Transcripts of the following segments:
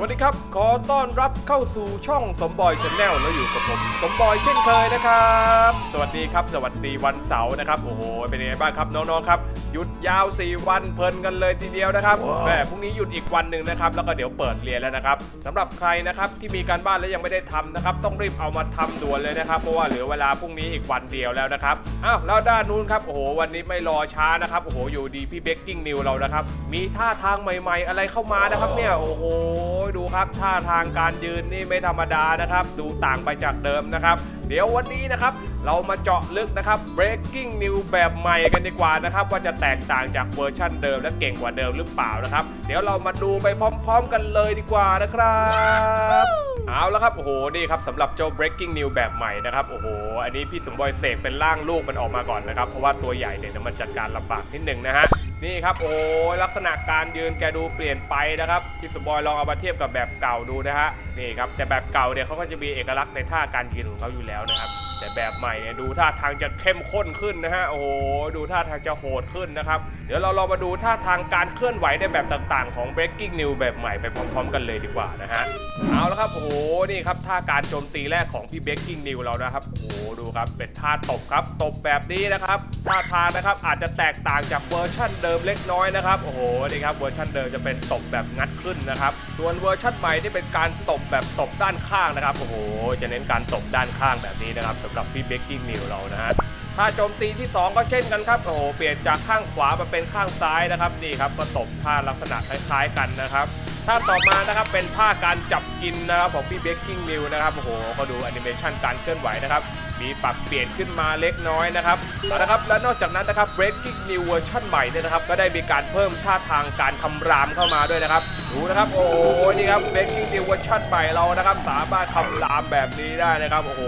วัสดีครับ ขอต้อนรับเข้าสู่ช่องสมบอยชาแนลแล้วอยู่กับผม สมบอยเช่นเคยนะครับ สวัสดีครับ สวัสดีวันเสาร์นะครับ โอ้โห เป็นยังไงบ้างครับน้องๆครับ หยุดยาว 4 วันเพลินกันเลยทีเดียวนะครับแม่พรุ่งนี้หยุดอีกวันหนึ่งนะครับ แล้วก็เดี๋ยวเปิดเรียนแล้วนะครับสำหรับใครนะครับที่มีการบ้านและยังไม่ได้ทำนะครับ ต้องรีบเอามาทำด่วนเลยนะครับ เพราะว่าเหลือเวลาพรุ่งนี้อีกวันเดียวแล้วนะครับ อ้าวแล้วด้านนู้นครับ โอ้โห วันนี้ไม่รอช้านะครับ โอ้โห อยู่ดีพี่เบกกิ้งนิวเรานะครับ มีท่าทางใหม่ ๆ อะไรเข้ามานะครับเนี่ย โอ้โหดูครับท่าทางการยืนนี่ไม่ธรรมดานะครับ ดูต่างไปจากเดิมนะครับ เดี๋ยววันนี้นะครับ เรามาเจาะลึกนะครับ breaking news แบบใหม่กันดีกว่านะครับ ว่าจะแตกต่างจากเวอร์ชั่นเดิมและเก่งกว่าเดิมหรือเปล่านะครับ เดี๋ยวเรามาดูไปพร้อม ๆ กันเลยดีกว่านะครับ เอาแล้วครับโอ้โหนี่ครับสำหรับเจ้า breaking news แบบใหม่นะครับโอ้โหอันนี้พี่สมบอยเสกเป็นร่างลูกมันออกมาก่อนนะครับเพราะว่าตัวใหญ่เนี่ยมันจัดการลำบากนิดหนึ่งนะฮะนี่ครับโอ้ยลักษณะการยืนแกดูเปลี่ยนไปนะครับพี่สมบอยลองเอามาเทียบกับแบบเก่าดูนะฮะนี่ครับแต่แบบเก่าเนี่ยเขาก็จะมีเอกลักษณ์ในท่าการยืนของเขาอยู่แล้วนะครับ แต่แบบใหม่เนี่ยดูท่าทางจะเข้มข้นขึ้นนะฮะโอ้โหดูท่าทางจะโหดขึ้นนะครับ เดี๋ยวเราลองมาดูท่าทางการเคลื่อนไหวในแบบต่างๆ ของ breaking new แบบใหม่ไปพร้อมๆ กันเลยดีกว่านะฮะเอาละครับโอ้โหนี่ครับท่าการโจมตีแรกของพี่ breaking new เรานะครับโอ้โหดูครับเป็นท่าตบครับตบแบบนี้นะครับท่าทางนะครับอาจจะแตกต่างจากเวอร์ชั่นเดิมเล็กน้อยนะครับโอ้โหนี่ครับเวอร์ชันเดิมจะเป็นตบแบบงัดขึ้นนะครับส่วนเวอร์ชันใหม่ที่เป็นการตบแบบตบด้านข้างนะครับโอ้โหจะเน้นการตบด้านข้างแบบนี้นะครับสำหรับพี่เบกกิ้งนิวเรานะฮะถ้าโจมตีที่ 2 ก็เช่นกันครับโอ้โหเปลี่ยนจากข้างขวามาเป็นข้างซ้ายนะครับนี่ครับก็ตบท่าลักษณะคล้ายๆกันนะครับท่าต่อมานะครับเป็นท่าการจับกินนะครับของพี่เบกกิ้งนิวนะครับโอ้โหก็ดูแอนิเมชันการเคลื่อนไหวนะครับ มีปรับเปลี่ยนขึ้นมาเล็กน้อยนะครับเอาละครับและนอกจากนั้นนะครับ breaking new เวอร์ชันใหม่เนี่ยนะครับ ก็ได้มีการเพิ่มท่าทางการคำรามเข้ามาด้วยนะครับ ดูนะครับ โอ้โหนี่ครับ breaking new เวอร์ชันใหม่เรานะครับ สามารถคำรามแบบนี้ได้นะครับ โอ้โห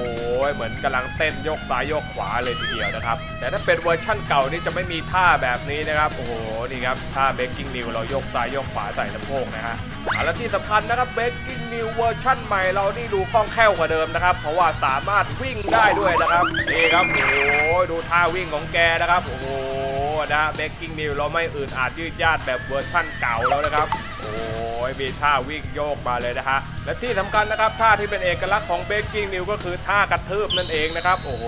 เหมือนกำลังเต้นยกซ้ายยกขวาเลยทีเดียวนะครับ แต่ถ้าเป็นเวอร์ชั่นเก่านี่จะไม่มีท่าแบบนี้นะครับ โอ้โห นี่ครับ ท่า breaking new เรายกซ้ายยกขวาใส่ลำโพงนะฮะเอาและที่สำคัญนะครับ breaking new เวอร์ชันใหม่เรานี่ดูคล่องแคล่วกว่าเดิมนะครับ เพราะว่าสามารถวิ่งได้ด้วยนะครับนี่ครับโอ้โหดูท่าวิ่งของแกนะครับโอ้โหนะเบกกิ้งนิวเราไม่อื่นอาจยืดยาดแบบเวอร์ชั่นเก่าแล้วนะครับโอ้ ยมีท่าวิ่งโยกมาเลยนะฮะและที่สำคัญนะครับท่าที่เป็นเอกลักษณ์ของ breaking new ก็คือท่ากระทืบนั่นเองนะครับโอ้โห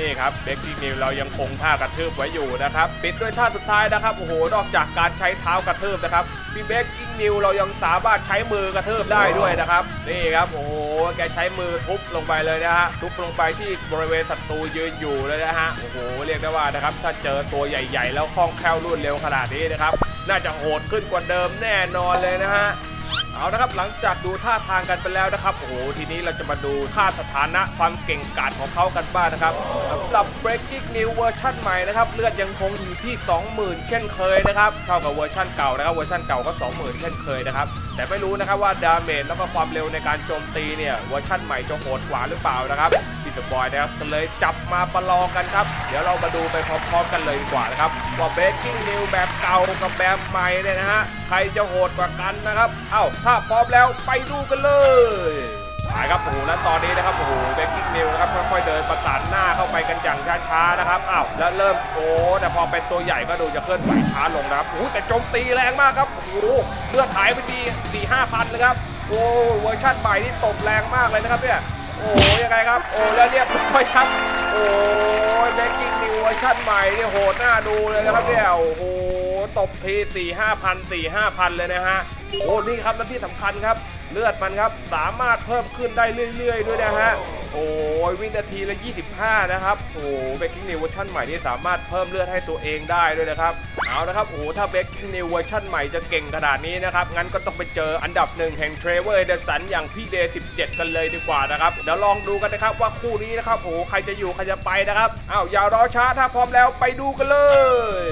นี่ครับ breaking new เรายังคงท่ากระทืบไว้อยู่นะครับปิดด้วยท่าสุดท้ายนะครับโอ้โหนอกจากการใช้เท้ากระทืบนะครับพี่ breaking new เรายังสามารถใช้มือกระทืบได้ด้วยนะครับนี่ครับโอ้โหแกใช้มือทุบลงไปเลยนะฮะทุบลงไปที่บริเวณศัตรูยืนอยู่เลยนะฮะโอ้โหเรียกได้ว่านะครับถ้าเจอตัวใหญ่ ๆ แล้วคล่องแคล่วรวดเร็วขนาดนี้นะครับ น่าจะโหดขึ้นกว่าเดิมแน่นอนเลยนะฮะเอานะครับหลังจากดูท่าทางกันไปแล้วนะครับโอ้โหทีนี้เราจะมาดูท่าสถานะความเก่งกาจของเขากันบ้างนะครับสำหรับ breaking new เวอร์ชันใหม่นะครับเลือดยังคงอยู่ที่ 20,000 เช่นเคยนะครับเท่ากับเวอร์ชันเก่านะครับเวอร์ชันเก่าก็ 20,000 เช่นเคยนะครับแต่ไม่รู้นะครับว่าดาเมจแล้วก็ความเร็วในการโจมตีเนี่ยเวอร์ชันใหม่จะโหดกว่าหรือเปล่านะครับ พี่สปอยนะครับก็เลยจับมาประลองกันครับ เดี๋ยวเรามาดูไปพร้อมๆกันเลยดีกว่านะครับว่า breaking new แบบเก่ากับแบบใหม่เนี่ยนะฮะใครจะโหดกว่ากันนะครับ เอ้าถ้าพร้อมแล้วไปดูกันเลยไปครับโอ้โหแล้วตอนนี้นะครับโอ้โหเบกกิ้งนิวนะครับค่อยๆเดินประสานหน้าเข้าไปกันอย่างช้าๆนะครับอ้าวแล้วเริ่มโอ้แต่พอเป็นตัวใหญ่ก็ดูจะเคลื่อนไหวช้าลงนะครับโอ้แต่โจมตีแรงมากครับโอ้โหเลือดหายไปดีสี่ห้าพันเลยครับโอ้เวอร์ชันใหม่นี่ตบแรงมากเลยนะครับเนี่ย โอ้ยังไงครับ โอ้แล้วเรียบร้อยครับ โอ้ยเบกกิ้งนิวเวอร์ชันใหม่นี่โหดหน้าดูเลยนะครับเนี่ยโอ้โหตบทีสี่ห้าพันสี่ห้าพันเลยนะฮะโอ้นี่ครับและที่สำคัญครับ เลือดมันครับสามารถเพิ่มขึ้นได้เรื่อย ๆ ด้วยนะฮะโอ้ยวินาทีละ 25 นะครับ โอ้เบกกิ้งนิวเวอร์ชันใหม่นี่สามารถเพิ่มเลือดให้ตัวเองได้ด้วยนะครับ เอาละครับโอ้โหถ้าเบกกิ้งนิวเวอร์ชั่นใหม่จะเก่งขนาดนี้นะครับ งั้นก็ต้องไปเจออันดับหนึ่งแห่งเทรเวอร์เดสันอย่างพี่เดย์17 กันเลยดีกว่านะครับ เดี๋ยวลองดูกันนะครับว่าคู่นี้นะครับโอ้โหใครจะอยู่ใครจะไปนะครับอ้าวอย่ารอช้าถ้าพร้อมแล้วไปดูกันเลย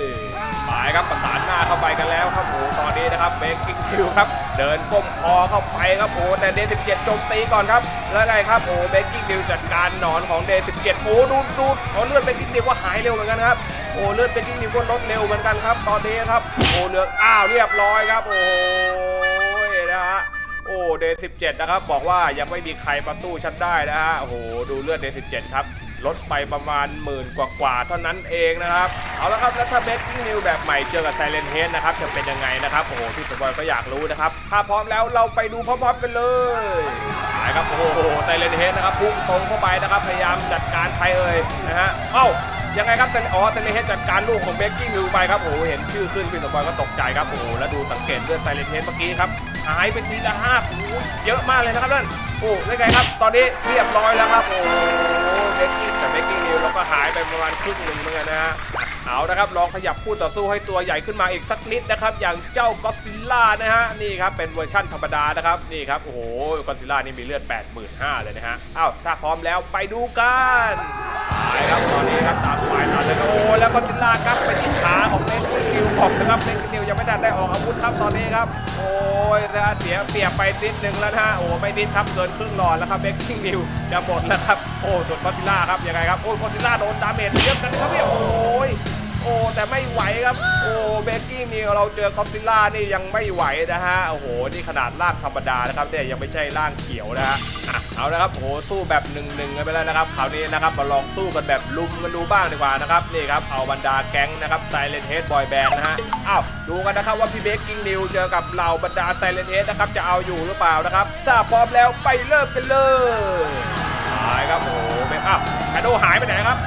ไปครับประสานหน้าเข้าไปกันแล้วครับโอ้ตอนนี้นะครับเบกกิ้งคิวครับเดินก้มคอเข้าไปครับโอ้แต่เดย์17โจมตีก่อนครับแล้วไงครับโอ้เบกกิ้งคิวจัดการหนอนของเดย์17โอ้ดูดูเอาเลือดเบกกิ้งคิวก็หายเร็วเหมือนกันครับโอ้เลือดเบกกิ้งคิวก็ลดเร็วเหมือนกันครับับ ตอนนี้ครับโอ้เหลืออ้าวเรียบร้อยครับ โอ้ยนะฮะโอ้เดย์17นะครับ บอกว่ายังไม่มีใครมาสู้ฉันได้นะฮะโอ้โหดูเลือดเดย์17ครับลดไปประมาณหมื่นกว่าๆเท่านั้นเองนะครับ เอาละครับแล้วถ้าเบสกิ้งนิวแบบใหม่เจอกับไซเลนเฮดนะครับจะเป็นยังไงนะครับโอ้โหพี่สปอยก็อยากรู้นะครับ ถ้าพร้อมแล้วเราไปดูพร้อมๆกันเลยไปครับโอ้โหไซเลนเฮดนะครับพุ่งตรงเข้าไปนะครับพยายามจัดการใครเอ่ยนะฮะเอ้า ยังไงครับเซนอ๋อเซนเฮดจัดการลูกของเบกกิ้งนิวไปครับโอ้โหเห็นชื่อขึ้นพี่สมบอยก็ตกใจครับโอ้โหแล้วดูสังเกตเลือดไซเลนเฮดเมื่อกี้ครับหายไปทีละห้าโอ้โหเยอะมากเลยนะครับนั่นโอ้ได้ไงครับ ตอนนี้เรียบร้อยแล้วครับโอ้โหเบกกิ้งแต่เบกกิ้งนิวเราก็หายไปประมาณครึ่งหนึ่งเหมือนกันนะฮะเอานะครับลองขยับคู่ต่อสู้ให้ตัวใหญ่ขึ้นมาอีกสักนิดนะครับอย่างเจ้าก็ซิลล่านะฮะนี่ครับเป็นเวอร์ชั่นธรรมดานะครับนี่ครับโอ้โหก็ซิลล่านี่มีเลือด 85,000เลยนะฮะอ้าวถ้าพร้อมแล้วไปดูกันายครับตอนนี้ครับตามฝ่ายตามเลยครับโอ้แล้วก็ซิลล่าครับไปที่ขาของเบกกิ้งนิวของนะครับเบกกิ้งนิวยังไม่ทันได้ออกอาวุธครับตอนนี้ครับ โอ้ยนะเสียเปรียบไปนิดนึงแล้วนะฮะโอ้ไม่นิดครับเกินครึ่งหลอดแล้วครับเบกกิ้งนิวจะหมดแล้วครับโอ้ส่วนก็ซิลล่าครับยังไงครับโอ้ก็ซิลล่าโดนดาเมจเยอะกันครับเนี่ยโอ้ย โอ้แต่ไม่ไหวครับ โอ้เบกกิ้งนิวเราเจอก็ซิลล่านี่ยังไม่ไหวนะฮะโอ้โหนี่ขนาดร่างธรรมดานะครับเนี่ยยังไม่ใช่ร่างเขียวนะฮะอะเอาละครับโอ้สู้แบบหนึ่งหนึ่งกันไปแล้วนะครับคราวนี้นะครับมาลองสู้กันแบบลุมกันดูบ้างดีกว่านะครับนี่ครับเอาบรรดาแก๊งนะครับไซเลนเฮดบอยแบนด์นะฮะอ้าวดูกันนะครับว่าพี่เบกกิ้งนิวเจอกับเหล่าบรรดาไซเลนเฮดนะครับจะเอาอยู่หรือเปล่านะครับถ้าพร้อมแล้วไปเริ่มกันเลยหายครับโอ้โหไม่อ้าวแอดโดหายไปไหนครับ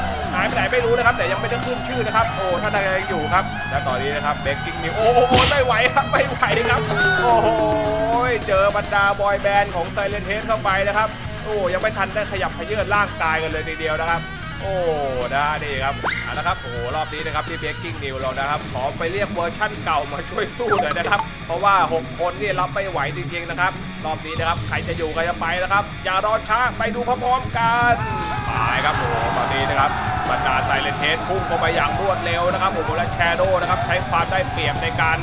ายไปไหนไม่รู้นะครับ แต่ยังไม่ได้ขึ้นชื่อนะครับ โอ้ท่านยังอยู่ครับ และตอนนี้นะครับเบกกิ้งนิวโอ้โหไม่ไหวครับไม่ไหวครับ โอ้โหเจอบรรดาบอยแบนด์ของไซเลนเฮดเข้าไปนะครับ โอ้ยังไม่ทันได้ขยับขยื่นร่างกายกันเลยทีเดียวนะครับ โอ้นะนี่ครับเอาละครับโอ้โหรอบนี้นะครับที่เบกกิ้งนิวเรานะครับขอไปเรียกเวอร์ชั่นเก่ามาช่วยสู้หน่อยนะครับ เพราะว่า 6 คนนี่รับไม่ไหวจริงๆนะครับ รอบนี้นะครับใครจะอยู่ใครจะไปนะครับ อย่ารอช้าไปดูพร้อมๆกันไปครับโอ้ตอนนี้นะครับบรรดาไซเลนเฮดพุ่งเข้าไปอย่างรวดเร็วนะครับโอ้โหและแชโดนะครับใช้ความได้เปรียบในการ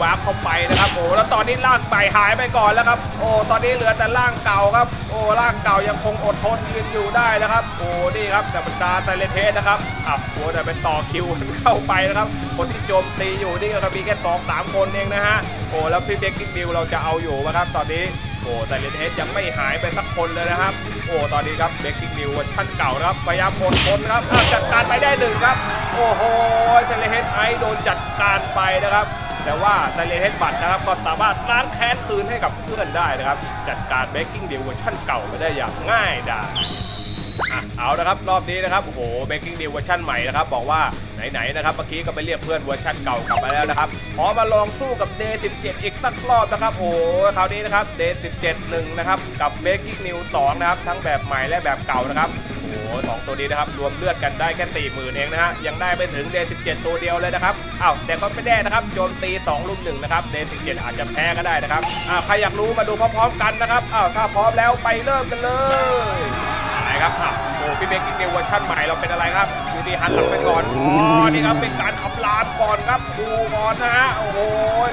วาร์ปเข้าไปนะครับโอ้แล้วตอนนี้ร่างใหม่หายไปก่อนแล้วครับโอ้ตอนนี้เหลือแต่ร่างเก่าครับโอ้ร่างเก่ายังคงอดทนยืนอยู่ได้นะครับโอ้นี่ครับแต่บรรดาไซเลนเฮดนะครับอะโอ้แต่เป็นต่อคิวเข้าไปนะครับคนที่โจมตีอยู่นี่ก็มีแค่สองสามคนเองนะฮะโอ้แล้วพี่เบกกิ้งดิวเราจะเอาอยู่ไหมครับตอนนี้โอ้ไซเลนเฮดยังไม่หายไปสักคนเลยนะครับ โอ้ตอนนี้ครับเบกกิ้งดิวเวอร์ชันเก่านะครับพยายามอดทนครับจัดการไปได้หนึ่งครับ โอ้โหไซเลนเฮดไอซ์โดนจัดการไปนะครับ แต่ว่าไซเลนเฮดบัตนะครับก็สามารถล้างแค้นคืนให้กับเพื่อนได้นะครับ จัดการเบกกิ้งเดิวเวอร์ชันเก่าไปได้อย่างง่ายดายอะเอาละครับรอบนี้นะครับโอ้โหเบกกิ้งเดีเวอร์ชันใหม่นะครับบอกว่าไหนๆนะครับเมื่อกี้ก็ไปเรียกเพื่อนเวอร์ชันเก่ากลับมาแล้วนะครับขอมาลองสู้กับ Day 17 อีกสักรอบนะครับโอ้โหคราวนี้นะครับ Day 17หนึ่งนะครับกับเบกกิ้งนิว2นะครับทั้งแบบใหม่และแบบเก่านะครับ โอ้โหสองตัวนี้นะครับ รวมเลือดกันได้แค่4 0,000เองนะฮะ ยังได้ไปถึงเดนสิบเจ็ดตัวเดียวเลยนะครับอ้าวแต่ก็ไม่แน่นะครับ โจมตี2ลุมหนึ่งนะครับ เดนสิบเจ็ดอาจจะแพ้ก็ได้นะครับอ่าใครอยากรู้มาดูพร้อมๆกันนะครับอ้าวถ้าพร้อมแล้วไปเริ่มกันเลยอะไรครับอะโอ้พี่เบกกิ้งเวอร์ชันใหม่เราเป็นอะไรครับดูดีหันหลังไปก่อนอ๋อนี่ครับเป็นการขับลามก่อนครับดูก่อนนะฮะโอ้โห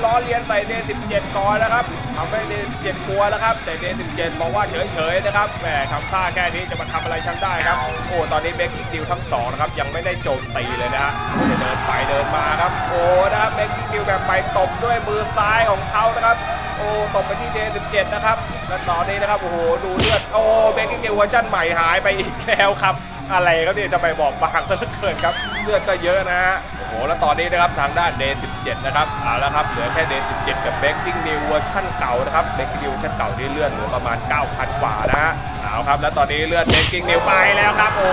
ล้อเลียนใส่เดย์17ก่อนนะครับทำให้เดย์17กลัวแล้วครับแต่เดย์17บอกว่าเฉยๆนะครับแหมทำท่าแค่นี้จะมาทำอะไรฉันได้ครับโอ้ตอนนี้เบกกิ้งดิวทั้งสองนะครับยังไม่ได้โจมตีเลยนะฮะก็จะเดินไปเดินมาครับโอ้นะครับเบกกิ้งดิวแบบไปตบด้วยมือซ้ายของเขานะครับ โอ้ตกไปที่เดย์17นะครับและตอนนี้นะครับโอ้โหดูเลือดโอ้เบกกิ้งเดเวอร์ชันใหม่หายไปอีกแล้วครับ อะไรครับเนี่ยจะไปบอกบางซะเหลือเกินครับเลือดก็เยอะนะฮะโอ้โหแล้วตอนนี้นะครับทางด้านเดย์17นะครับเอาละครับเหลือแค่เดย์17กับเบกกิ้งเดเวอร์ชันเก่านะครับเบกกิ้งเดเวอร์ชันเก่าที่เลือดเหลือประมาณ9,000กว่านะฮะเอาครับแล้วตอนนี้เลือดเบกกิ้งเดไปแล้วครับโอ้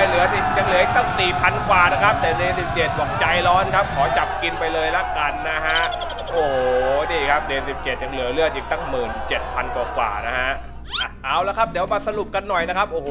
ยเหลือติดยังเหลืออีกตั้ง4,000กว่านะครับแต่เดย์17บอกใจร้อนครับขอจับกินไปเลยละกันนะฮะ โอ้โห นี่ครับ เดน17 ยังเหลือเลือดอีกตั้ง 17,000 กว่ากว่าๆนะฮะ อะเอาแล้วครับเดี๋ยวมาสรุปกันหน่อยนะครับ โอ้โห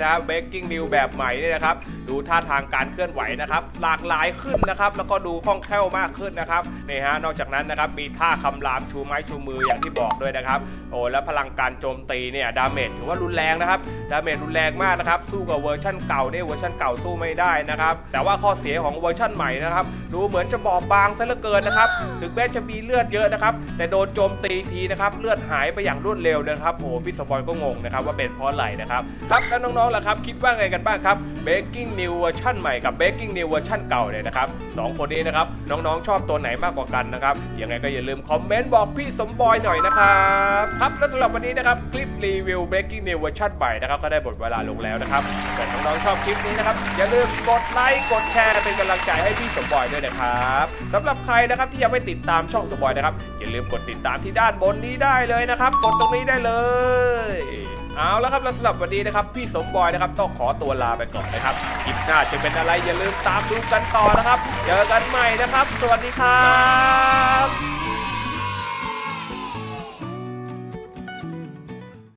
นะครับเบกกิ้งนิวแบบใหม่นี่นะครับ ดูท่าทางการเคลื่อนไหวนะครับ หลากหลายขึ้นนะครับ แล้วก็ดูคล่องแคล่วมากขึ้นนะครับนี่ฮะนอกจากนั้นนะครับมีท่าคำรามชูไม้ชูมืออย่างที่บอกด้วยนะครับโอ้แล้วพลังการโจมตีเนี่ยดาเมจถือว่ารุนแรงนะครับดาเมจรุนแรงมากนะครับสู้กับเวอร์ชั่นเก่าเนี่ยเวอร์ชั่นเก่าสู้ไม่ได้นะครับแต่ว่าข้อเสียของเวอร์ชั่นใหม่นะครับดูเหมือนจะบอบบางซะเหลือเกินนะครับถึงแม้จะมีเลือดเยอะนะครับแต่โดนโจมตีทีนะครับเลือดหายไปอย่างรวดเร็วนะครับโอ้โหพี่สปอยก็งงนะครับว่าเป็นเพราะอะไรนะครับครับแล้วน้องๆล่ะครับคิดว่าไงกันบ้างครับ Baking New เวอร์ชันใหม่กับ Baking New เวอร์ชันเก่าเนี่ยนะครับสองคนนี้นะครับน้องๆชอบตัวไหนมากกว่ากันนะครับยังไงก็อย่าลืมคอมเมนต์บอกพี่สมบอยหน่อยนะครับครับและสำหรับวันนี้นะครับคลิปรีวิว Baking New เวอร์ชันใหม่นะครับก็ได้หมดเวลาลงแล้วนะครับแต่น้องๆชอบคลิปนี้นะครับอย่าลืมกดไลค์กดแชร์เป็นกำลังใจให้พี่สมบอยด้วยนะครับสำหรับใครนะครับที่ยังไม่ติดตามช่องสมบอยนะครับอย่าลืมกดติดตามที่ด้านบนนี้ได้เลยนะครับ กดตรงนี้ได้เลยเอาแล้วครับแล้วสำหรับวันนี้นะครับ พี่สมบอยนะครับต้องขอตัวลาไปก่อนนะครับคลิปหน้าจะเป็นอะไรอย่าลืมตามดูกันต่อนะครับ เจอกันใหม่นะครับ สวัสดีครับ